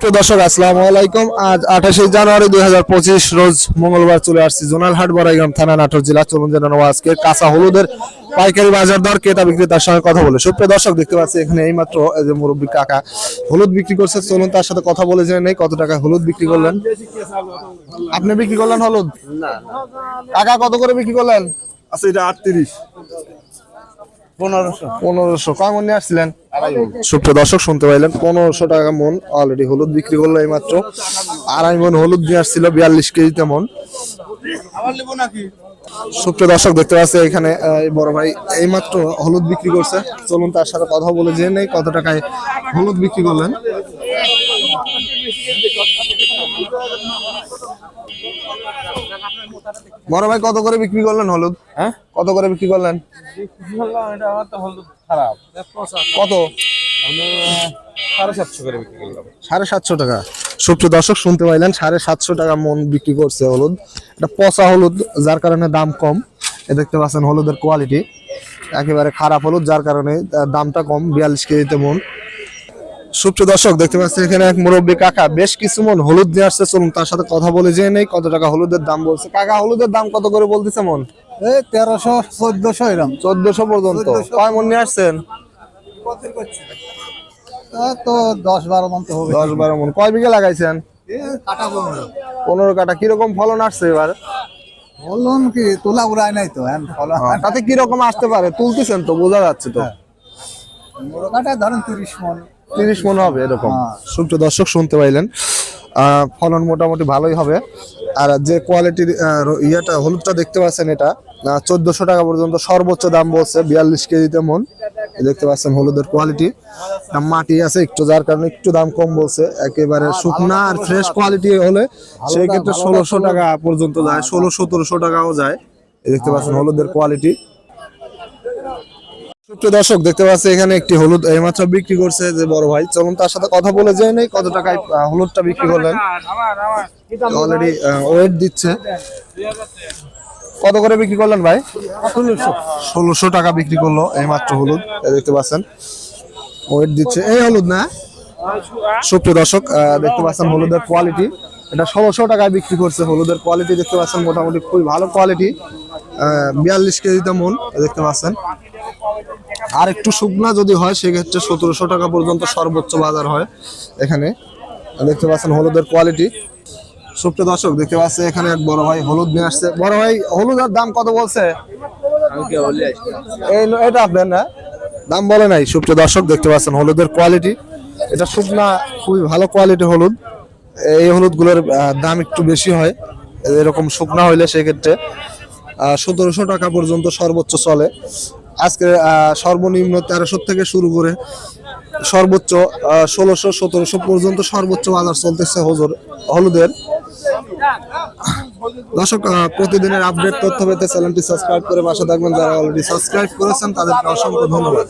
প্রিয় দর্শক আসসালামু আলাইকুম। আজ আঠাশে জানুয়ারি দুই রোজ মঙ্গলবার চলে আসছি জোনাল হাট বড়াইগ্রাম থানা নাটোর জেলা চলুন জেনে নেওয়া আজকে কাঁচা হলুদের পাইকারি বাজার দর ক্রেতা বিক্রেতার সঙ্গে কথা বলে। সুপ্রিয় দর্শক দেখতে পাচ্ছি এখানে এইমাত্র এই যে মুরব্বী কাকা হলুদ বিক্রি করছে। চলুন তার সাথে কথা বলে জেনে নেই কত টাকা হলুদ বিক্রি করলেন। আপনি বিক্রি করলেন হলুদ? কাকা কত করে বিক্রি করলেন? আচ্ছা এটা আটত্রিশ। পনেরোশো। কেমন নিয়ে আসছিলেন? সুপ্রিয় দর্শক শুনতে পাইলেন পনেরোশো টাকা মন অলরেডি হলুদ বিক্রি করল এই মাত্র আড়াই মন হলুদ নিয়ে আসছিল বিয়াল্লিশ কেজিতে মন। সুপ্রিয় দর্শক দেখতে পাচ্ছি এখানে এই বড় ভাই এই মাত্র হলুদ বিক্রি করছে। চলুন তার সাথে কথা বলে জেনে নেই কত টাকায় হলুদ বিক্রি করলেন। বড় ভাই কত করে বিক্রি করলেন হলুদ? হ্যাঁ? কত করে বিক্রি করলেন? কত? সাড়ে সাতশো সাড়ে টাকা। সুপ্রিয় দর্শক শুনতে পাইলেন সাড়ে সাতশো টাকা মন বিক্রি করছে হলুদ। এটা পচা হলুদ যার কারণে দাম কম। এ দেখতে পাচ্ছেন হলুদের কোয়ালিটি একেবারে খারাপ হলুদ যার কারণে দামটা কম বিয়াল্লিশ কেজিতে মন। সুপ্রিয় দর্শক দেখতে পাচ্ছেন এখানে এক মুরব্বী কাকা। বেশ কিছু মন হলুদ নিয়ে আসছে। চলুন তার সাথে কথা বলে জেনে নেই কত টাকা হলুদের দাম বলছে। কাকা হলুদের দাম কত করে বলতেছে মন? এই তেরোশো চোদ্দশো এরম। চোদ্দশো পর্যন্ত। 1400 কয় মন নিয়ে আসছেন? তো দশ বারো মন তো হবে। দশ বারো মন। কয় বিঘা লাগাইছেন? কাটা পনেরো। কাটা। কীরকম ফলন আসছে এবার? বলুন কি? তোলা উড়ায় নাই তো হ্যাঁ তাতে কি রকম আসতে পারে? তুলতেছেন তো বোঝা যাচ্ছে তো। পনেরো কাটায় ধরেন তিরিশ মন। তিরিশ মনে হবে এরকম। হ্যাঁ। সূত্র দর্শক শুনতে পাইলেন। আহ, ফলন মোটামুটি ভালোই হবে। আর যে কোয়ালিটির ইয়েটা হলুদটা দেখতে পাচ্ছেন এটা চোদ্দশো টাকা পর্যন্ত সর্বোচ্চ দাম বলছে বিয়াল্লিশ কেজিতে মন। দেখতে পাচ্ছেন হলুদের কোয়ালিটি মাটি আছে একটু যার কারণে একটু দাম কম বলছে। একেবারে শুকনা আর ফ্রেশ কোয়ালিটি হলে সেই ক্ষেত্রে ষোলোশো টাকা পর্যন্ত যায় ষোলো সতেরোশো টাকাও যায়। দেখতে পাচ্ছেন হলুদের কোয়ালিটি সুপ্রিয় দর্শক দেখতে পাচ্ছি এখানে একটি হলুদ এইমাত্র বিক্রি করছে যে বড় ভাই। চলুন তার সাথে কথা বলে যাই নেই কত টাকায় হলুদটা বিক্রি করলেন। অলরেডি ওয়েট দিচ্ছে। কত করে বিক্রি করলেন ভাই? ষোলোশো। টাকা বিক্রি করল এইমাত্র হলুদ। দেখতে পাচ্ছেন ওয়েট দিচ্ছে। এই হলুদ না? সুপ্রিয় দর্শক দেখতে পাচ্ছেন হলুদের কোয়ালিটি এটা ষোলোশো টাকায় বিক্রি করছে। হলুদের কোয়ালিটি দেখতে পাচ্ছেন মোটামুটি খুবই ভালো কোয়ালিটি বিয়াল্লিশ কেজিতে মন দেখতে পাচ্ছেন। আর একটু শুকনা যদি হয় সেক্ষেত্রে সতেরোশো টাকা পর্যন্ত সর্বোচ্চ বাজার হয় এখানে। দেখতে পাচ্ছেন হলুদের কোয়ালিটি সুপ্রিয় দর্শক দেখতে পাচ্ছে এখানে এক বড় ভাই হলুদ নিয়ে আসছে। বড় ভাই হলুদের দাম কত বলছে? এই এটা আপনার না? দাম বলে নাই সুপ্রিয় দর্শক দেখতে পাচ্ছেন হলুদের কোয়ালিটি এটা শুকনা খুবই ভালো কোয়ালিটি হলুদ। এই হলুদগুলোর দাম একটু বেশি হয়। এরকম শুকনা হইলে সেক্ষেত্রে সতেরোশো টাকা পর্যন্ত সর্বোচ্চ চলে। আজকে সর্বনিম্ন তেরোশো থেকে শুরু করে সর্বোচ্চ ষোলোশো, সতেরোশো পর্যন্ত সর্বোচ্চ বাজার চলতেছে হজুর, হলুদের। দর্শক প্রতিদিনের আপডেট তথ্য পেতে চ্যানেলটি সাবস্ক্রাইব করে বাসা থাকবেন। যারা অলরেডি সাবস্ক্রাইব করেছেন, তাদেরকে অসংখ্য ধন্যবাদ।